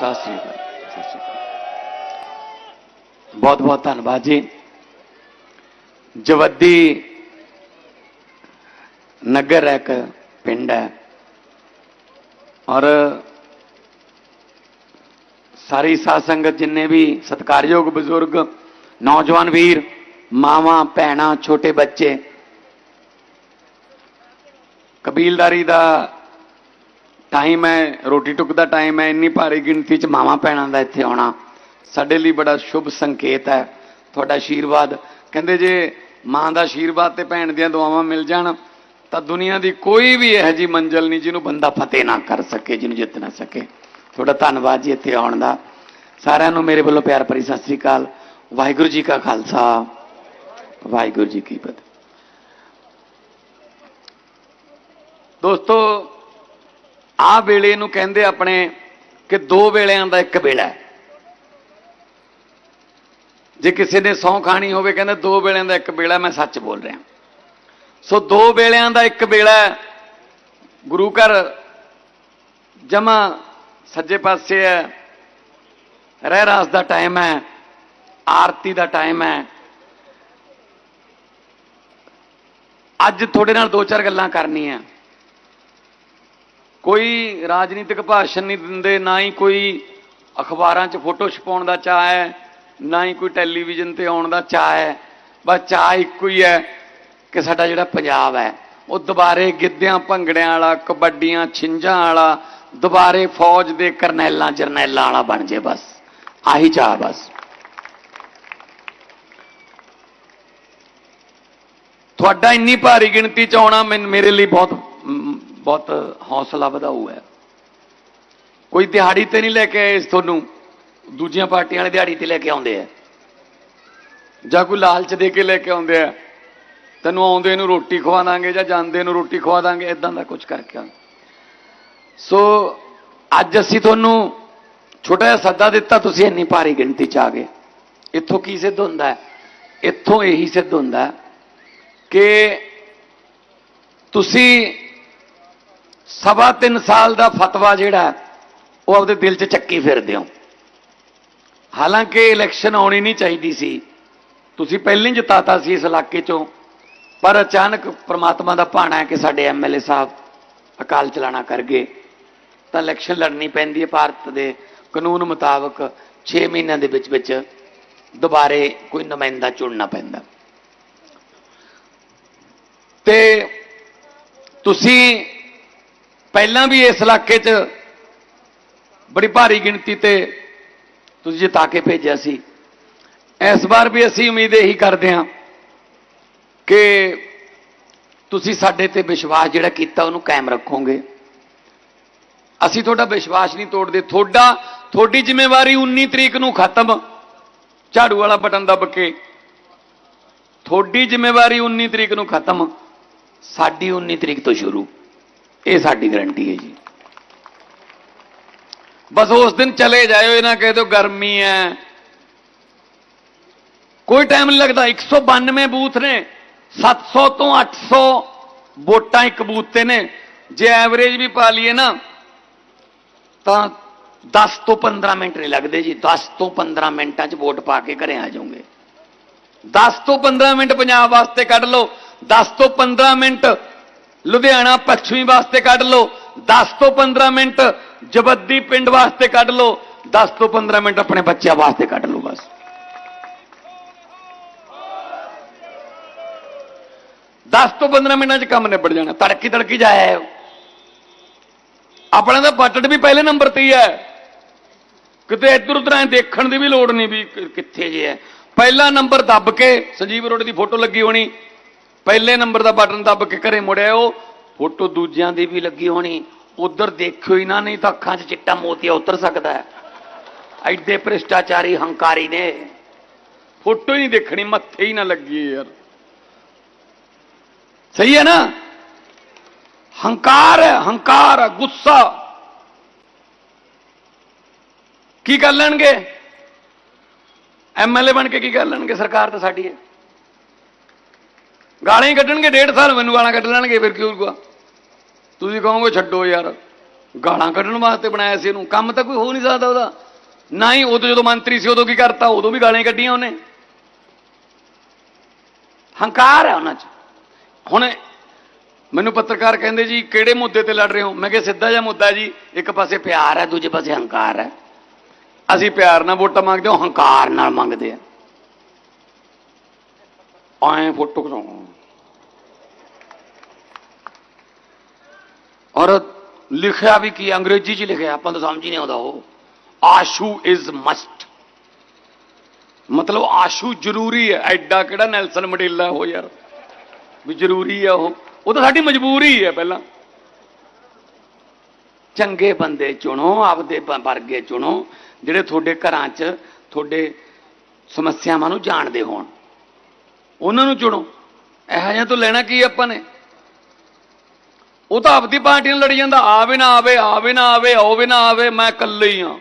ਸਤਿ ਸ੍ਰੀ ਅਕਾਲ। ਸਤਿ ਸ੍ਰੀ ਅਕਾਲ ਬਹੁਤ ਬਹੁਤ ਧੰਨਵਾਦ ਜੀ। ਜਵੱਦੀ ਨਗਰ ਹੈ ਇੱਕ, ਪਿੰਡ ਹੈ। ਔਰ ਸਾਰੀ ਸਾਧ ਸੰਗਤ ਜਿੰਨੇ ਵੀ ਸਤਿਕਾਰਯੋਗ ਬਜ਼ੁਰਗ, ਨੌਜਵਾਨ ਵੀਰ, ਮਾਵਾਂ, ਭੈਣਾਂ, ਛੋਟੇ ਬੱਚੇ, ਕਬੀਲਦਾਰੀ ਦਾ ਟਾਈਮ ਹੈ ਰੋਟੀ ਟੁੱਕ ਦਾ ਟਾਈਮ ਹੈ, ਇੰਨੀ ਭਾਰੀ ਗਿਣਤੀ ਚ ਮਾਵਾਂ ਭੈਣਾਂ ਦਾ ਇੱਥੇ ਆਉਣਾ। ਸਾਡੇ ਲਈ ਬੜਾ ਸ਼ੁਭ ਸੰਕੇਤ ਹੈ। ਤੁਹਾਡਾ ਆਸ਼ੀਰਵਾਦ ਕਹਿੰਦੇ ਜੇ ਮਾਂ ਦਾ ਆਸ਼ੀਰਵਾਦ ਤੇ ਭੈਣ ਦੀਆਂ ਦੁਆਵਾਂ ਮਿਲ ਜਾਣ, ਤਾਂ ਦੁਨੀਆ ਦੀ ਕੋਈ ਵੀ ਇਹੋ ਜੀ ਮੰਜ਼ਲ ਨਹੀਂ ਜਿਹਨੂੰ ਬੰਦਾ ਫਤਿਹ ਨਾ ਕਰ ਸਕੇ, ਜਿਹਨੂੰ ਜਿੱਤ ਨਾ ਸਕੇ। ਤੁਹਾਡਾ ਧੰਨਵਾਦ ਜੀ ਇੱਥੇ ਆਉਣ ਦਾ। ਸਾਰਿਆਂ ਨੂੰ ਮੇਰੇ ਵੱਲੋਂ ਪਿਆਰ ਭਰੀ ਸਤਿ ਸ੍ਰੀ ਅਕਾਲ। ਵਾਹਿਗੁਰੂ ਜੀ ਕਾ ਖਾਲਸਾ। ਵਾਹਿਗੁਰੂ ਜੀ ਕੀ ਫਤਿਹ। ਦੋਸਤੋ ਆ ਵੇਲੇ ਨੂੰ ਕਹਿੰਦੇ ਆਪਣੇ ਕਿ ਦੋ ਵੇਲਿਆਂ ਦਾ ਇੱਕ ਵੇਲਾ ਜੇ ਕਿਸੇ ਨੇ ਸੌਂ ਖਾਣੀ ਹੋਵੇ ਕਹਿੰਦੇ ਦੋ ਵੇਲਿਆਂ ਦਾ ਇੱਕ ਵੇਲਾ, ਮੈਂ ਸੱਚ ਬੋਲ ਰਿਹਾ। ਸੋ ਦੋ ਵੇਲਿਆਂ ਦਾ ਇੱਕ ਵੇਲਾ ਗੁਰੂ ਘਰ ਜਮਾ ਸੱਜੇ ਪਾਸੇ ਹੈ। ਰਹਿ ਰਾਸ ਦਾ ਟਾਈਮ ਹੈ। ਆਰਤੀ ਦਾ ਟਾਈਮ ਹੈ। ਅੱਜ ਤੁਹਾਡੇ ਨਾਲ ਦੋ ਚਾਰ ਗੱਲਾਂ ਕਰਨੀਆਂ। ਕੋਈ ਰਾਜਨੀਤਿਕ ਭਾਸ਼ਣ ਨਹੀਂ ਦਿੰਦੇ, ਨਾ ਹੀ ਕੋਈ ਅਖਬਾਰਾਂ 'ਚ ਫੋਟੋ ਛਪਾਉਣ ਦਾ ਚਾਹ ਹੈ, ਨਾ ਹੀ ਕੋਈ ਟੈਲੀਵਿਜ਼ਨ ਤੇ ਆਉਣ ਦਾ ਚਾਹ ਹੈ। ਬਸ ਚਾਹ ਇੱਕੋ ਹੀ ਹੈ ਕਿ ਸਾਡਾ ਜਿਹੜਾ ਪੰਜਾਬ ਹੈ, ਉਹ ਦੁਬਾਰੇ ਗਿੱਧਿਆਂ, ਭੰਗੜਿਆਂ ਵਾਲਾ, ਕਬੱਡੀਆਂ, ਛਿੰਝਾਂ ਵਾਲਾ, ਦੁਬਾਰੇ ਫੌਜ ਦੇ ਕਰਨੈਲਾਂ, ਜਰਨੈਲਾਂ ਵਾਲਾ ਬਣ ਜੇ ਬਸ। ਆਹੀ ਚਾਹ ਬਸ। ਤੁਹਾਡਾ ਇੰਨੀ ਭਾਰੀ ਗਿਣਤੀ ਚ ਆਉਣਾ ਮੈਨ- ਮੇਰੇ ਲਈ ਬਹੁਤ ਬਹੁਤ ਹੌਸਲਾ ਵਧਾਊ ਹੈ। ਕੋਈ ਦਿਹਾੜੀ ਤੇ ਨਹੀਂ ਲੈ ਕੇ ਆਏ ਇਸ ਤੁਹਾਨੂੰ, ਦੂਜੀਆਂ ਪਾਰਟੀਆਂ ਵਾਲੇ ਦਿਹਾੜੀ ਤੇ ਲੈ ਕੇ ਆਉਂਦੇ ਆ। ਜਾਂ ਕੋਈ ਲਾਲਚ ਦੇ ਕੇ ਲੈ ਕੇ ਆਉਂਦੇ ਆ, ਤੈਨੂੰ ਆਉਂਦੇ ਨੂੰ ਰੋਟੀ ਖਵਾ ਦਾਂਗੇ ਜਾਂ ਜਾਂਦੇ ਨੂੰ ਰੋਟੀ ਖਵਾ ਦਾਂਗੇ ਇਦਾਂ ਦਾ ਕੁਝ ਕਰਕੇ ਸੋ ਅੱਜ ਅਸੀਂ ਤੁਹਾਨੂੰ ਛੋਟਾ ਜਿਹਾ ਸੱਦਾ ਦਿੱਤਾ, ਤੁਸੀਂ ਇੰਨੀ ਭਾਰੀ ਗਿਣਤੀ ਚ ਆ ਗਏ। ਇੱਥੋਂ ਕੀ ਸਿੱਧ ਹੁੰਦਾ ਹੈ? ਇੱਥੋਂ ਇਹੀ ਸਿੱਧ ਹੁੰਦਾ ਕਿ ਤੁਸੀਂ ਸਵਾ ਤਿੰਨ ਸਾਲ ਦਾ ਫਤਵਾ ਜਿਹੜਾ ਉਹ ਆਪਦੇ ਦਿਲ 'ਚ ਚੱਕੀ ਫਿਰਦੇ ਹੋ। ਹਾਲਾਂਕਿ ਇਲੈਕਸ਼ਨ ਆਉਣੀ ਨਹੀਂ ਚਾਹੀਦੀ ਸੀ। ਤੁਸੀਂ ਪਹਿਲਾਂ ਹੀ ਜਿਤਾਤਾ ਸੀ ਇਸ ਇਲਾਕੇ 'ਚੋਂ, ਪਰ ਅਚਾਨਕ ਪ੍ਰਮਾਤਮਾ ਦਾ ਭਾਣਾ ਹੈ ਕਿ ਸਾਡੇ ਐਮਐਲਏ ਸਾਹਿਬ ਅਕਾਲ ਚਲਾਣਾ ਕਰ ਗਏ। ਤਾਂ ਇਲੈਕਸ਼ਨ ਲੜਨੀ ਪੈਂਦੀ ਹੈ ਭਾਰਤ ਦੇ ਕਾਨੂੰਨ ਮੁਤਾਬਕ 6 ਮਹੀਨਿਆਂ ਦੇ ਵਿੱਚ ਵਿੱਚ ਦੁਬਾਰੇ ਕੋਈ ਨੁਮਾਇੰਦਾ ਚੁਣਨਾ ਪੈਂਦਾ। ਤੇ ਤੁਸੀਂ ਪਹਿਲਾਂ ਵੀ ਇਸ ਇਲਾਕੇ 'ਚ ਬੜੀ ਭਾਰੀ ਗਿਣਤੀ ਤੇ ਤੁਸੀਂ ਜਿਤਾ ਕੇ ਭੇਜਿਆ ਸੀ। ਇਸ ਵਾਰ ਵੀ ਅਸੀਂ ਉਮੀਦ ਇਹੀ ਕਰਦੇ ਹਾਂ ਕਿ ਤੁਸੀਂ ਸਾਡੇ ਤੇ ਵਿਸ਼ਵਾਸ ਜਿਹੜਾ ਕੀਤਾ ਉਹਨੂੰ ਕਾਇਮ ਰੱਖੋਗੇ। ਅਸੀਂ ਤੁਹਾਡਾ ਵਿਸ਼ਵਾਸ ਨਹੀਂ ਤੋੜਦੇ। ਤੁਹਾਡਾ, ਤੁਹਾਡੀ ਜ਼ਿੰਮੇਵਾਰੀ 19 ਤਰੀਕ ਨੂੰ ਖਤਮ। ਝਾੜੂ ਵਾਲਾ ਬਟਨ ਦੱਬ ਕੇ। ਤੁਹਾਡੀ ਜ਼ਿੰਮੇਵਾਰੀ 19 ਤਰੀਕ ਨੂੰ ਖਤਮ। ਸਾਡੀ 19 ਤਰੀਕ ਤੋਂ ਸ਼ੁਰੂ। ਇਹ ਸਾਡੀ ਗਰੰਟੀ ਹੈ ਜੀ। ਬਸ ਉਸ ਦਿਨ ਚਲੇ ਜਾਇਓ, ਇਹ ਨਾ ਕਹਿ ਦਿਓ ਗਰਮੀ ਹੈ। ਕੋਈ ਟਾਈਮ ਨਹੀਂ ਲੱਗਦਾ। 192 ਬੂਥ ਨੇ। 700 ਤੋਂ 800 ਵੋਟਾਂ ਇੱਕ ਬੂਥ ਤੇ ਨੇ। ਜੇ ਐਵਰੇਜ ਵੀ ਪਾ ਲਈਏ ਨਾ, ਤਾਂ 10 ਤੋਂ 15 ਮਿੰਟ ਨਹੀਂ ਲੱਗਦੇ ਜੀ। 10 ਤੋਂ 15 ਮਿੰਟਾਂ 'ਚ ਵੋਟ ਪਾ ਕੇ ਘਰੇ ਆ ਜਾਓਗੇ। 10 ਤੋਂ 15 ਮਿੰਟ ਪੰਜਾਬ ਵਾਸਤੇ ਕੱਢ ਲਓ। 10 ਤੋਂ 15 ਮਿੰਟ ਲੁਧਿਆਣਾ ਪੱਛਮੀ ਵਾਸਤੇ ਕੱਢ ਲਓ 10 ਤੋਂ 15 ਮਿੰਟ ਜਬੱਦੀ ਪਿੰਡ ਵਾਸਤੇ ਕੱਢ ਲਓ 10 ਤੋਂ 15 ਮਿੰਟ ਆਪਣੇ ਬੱਚਿਆਂ ਵਾਸਤੇ ਕੱਢ ਲਓ ਬਸ। ਦਸ ਤੋਂ 15 ਮਿੰਟਾਂ 'ਚ ਕੰਮ ਨਿਬੜ ਜਾਣਾ, ਤੜਕੀ ਤੜਕੀ ਜਾਇਆ ਆਪਣਾ ਤਾਂ ਬਜਟ ਵੀ ਪਹਿਲੇ ਨੰਬਰ ਤੇ ਹੀ ਹੈ। ਕਿਤੇ ਇੱਧਰ ਉੱਧਰ ਐ ਦੇਖਣ ਦੀ ਵੀ ਲੋੜ ਨਹੀਂ ਵੀ ਕਿੱਥੇ ਜੇ ਹੈ। ਪਹਿਲਾ ਨੰਬਰ ਦੱਬ ਕੇ ਸੰਜੀਵ ਰੋਡ ਦੀ ਫੋਟੋ ਲੱਗੀ ਹੋਣੀ। ਪਹਿਲੇ ਨੰਬਰ ਦਾ ਬਟਨ ਦੱਬ ਕੇ ਘਰੇ ਮੁੜਿਆ, ਉਹ ਫੋਟੋ ਦੂਜਿਆਂ ਦੀ ਵੀ ਲੱਗੀ ਹੋਣੀ। ਉਧਰ ਦੇਖਿਓ ਹੀ ਨਾ, ਨਹੀਂ ਤਾਂ ਅੱਖਾਂ 'ਚ ਚਿੱਟਾ ਮੋਤੀਆ ਉਤਰ ਸਕਦਾ ਹੈ। ਐਡੇ ਭ੍ਰਿਸ਼ਟਾਚਾਰੀ ਹੰਕਾਰੀ ਨੇ। ਫੋਟੋ ਹੀ ਨਹੀਂ ਦੇਖਣੀ, ਮੱਥੇ ਹੀ ਨਾ ਲੱਗੀ ਯਾਰ। ਸਹੀ ਹੈ ਨਾ? ਹੰਕਾਰ ਹੈ, ਹੰਕਾਰ ਗੁੱਸਾ। ਕੀ ਕਰ ਲੈਣਗੇ? ਐਮਐਲਏ ਬਣ ਕੇ ਕੀ ਕਰ ਲੈਣਗੇ? ਸਰਕਾਰ ਤਾਂ ਸਾਡੀ ਹੈ। ਗਾਲਾਂ ਹੀ ਕੱਢਣਗੇ, ਡੇਢ ਸਾਲ ਮੈਨੂੰ ਗਾਲਾਂ ਕੱਢ ਲੈਣਗੇ, ਫਿਰ ਕੀ ਹੋਊਗਾ? ਤੁਸੀਂ ਕਹੋਗੇ, ਛੱਡੋ ਯਾਰ, ਗਾਲਾਂ ਕੱਢਣ ਵਾਸਤੇ ਬਣਾਇਆ ਸੀ ਇਹਨੂੰ, ਕੰਮ ਤਾਂ ਕੋਈ ਹੋ ਨਹੀਂ ਸਕਦਾ ਉਹਦਾ। ਨਾ ਹੀ ਉਦੋਂ ਜਦੋਂ ਮੰਤਰੀ ਸੀ, ਉਦੋਂ ਕੀ ਕਰਤਾ, ਉਦੋਂ ਵੀ ਗਾਲਾਂ ਹੀ ਕੱਢੀਆਂ ਉਹਨੇ। ਹੰਕਾਰ ਹੈ ਉਹਨਾਂ 'ਚ। ਹੁਣ ਮੈਨੂੰ ਪੱਤਰਕਾਰ ਕਹਿੰਦੇ ਜੀ, ਕਿਹੜੇ ਮੁੱਦੇ ਤੇ ਲੜ ਰਹੇ ਹੋ? ਮੈਂ ਕਿਹਾ, ਸਿੱਧਾ ਜਿਹਾ ਮੁੱਦਾ ਜੀ, ਇੱਕ ਪਾਸੇ ਪਿਆਰ ਹੈ ਦੂਜੇ ਪਾਸੇ ਹੰਕਾਰ ਹੈ ਅਸੀਂ ਪਿਆਰ ਨਾਲ ਵੋਟਾਂ ਮੰਗਦੇ ਹਾਂ, ਹੰਕਾਰ ਨਾਲ ਮੰਗਦੇ ਆ। ਆਏ ਫੋਟੋ ਖਿਚਾਉਂ ਔਰ ਲਿਖਿਆ ਵੀ ਕੀ ਅੰਗਰੇਜ਼ੀ ਚ ਲਿਖਿਆ, ਆਪਾਂ ਨੂੰ ਸਮਝ ਹੀ ਨਹੀਂ ਆਉਂਦਾ ਉਹ। ਆਸ਼ੂ ਇਜ਼ ਮਸਟ ਮਤਲਬ ਆਸ਼ੂ ਜ਼ਰੂਰੀ ਹੈ। ਐਡਾ ਕਿਹੜਾ ਨੈਲਸਨ ਮੰਡੇਲਾ ਉਹ ਯਾਰ? ਵੀ ਜ਼ਰੂਰੀ ਹੈ ਉਹ। ਉਹ ਤਾਂ ਸਾਡੀ ਮਜਬੂਰੀ ਹੈ ਪਹਿਲਾਂ। ਚੰਗੇ ਬੰਦੇ ਚੁਣੋ, ਆਪਦੇ ਵਰਗੇ ਚੁਣੋ, ਜਿਹੜੇ ਤੁਹਾਡੇ ਘਰਾਂ 'ਚ ਤੁਹਾਡੇ ਸਮੱਸਿਆਵਾਂ ਨੂੰ ਜਾਣਦੇ ਹੋਣ। ਉਹਨਾਂ ਨੂੰ ਚੁਣੋ। ਇਹੋ ਜਿਹਾ ਤੋਂ ਲੈਣਾ ਕੀ ਆਪਾਂ ਨੇ? ਉਹ ਤਾਂ ਆਪਦੀ ਪਾਰਟੀ ਨਾਲ ਲੜੀ ਜਾਂਦਾ, ਆਵੇ ਨਾ ਆਵੇ ਆਵੇ ਨਾ ਆਵੇ ਆਵੇ ਨਾ ਆਵੇ, ਮੈਂ ਇਕੱਲੇ ਹੀ ਹਾਂ।